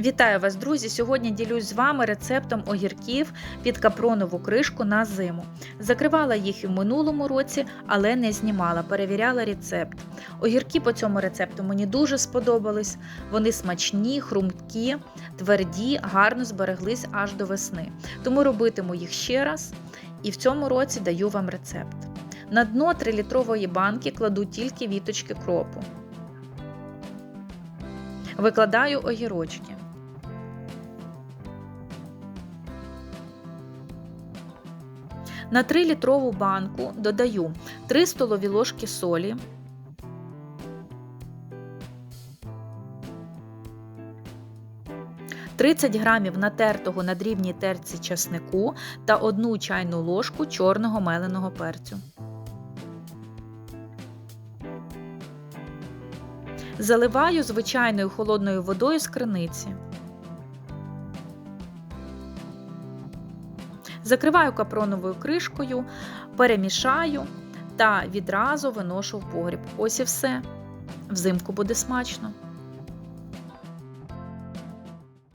Вітаю вас, друзі! Сьогодні ділюсь з вами рецептом огірків під капронову кришку на зиму. Закривала їх і в минулому році, але не знімала, перевіряла рецепт. Огірки по цьому рецепту мені дуже сподобались. Вони смачні, хрумкі, тверді, гарно збереглись аж до весни. Тому робитиму їх ще раз і в цьому році даю вам рецепт. На дно 3-літрової банки кладу тільки віточки кропу. Викладаю огірочки. На 3-літрову банку додаю 3 столові ложки солі, «30 грамів натертого на дрібній терці часнику та 1 чайну ложку чорного меленого перцю. Заливаю звичайною холодною водою з криниці. Закриваю капроновою кришкою, перемішаю та відразу виношу в погріб. Ось і все. Взимку буде смачно.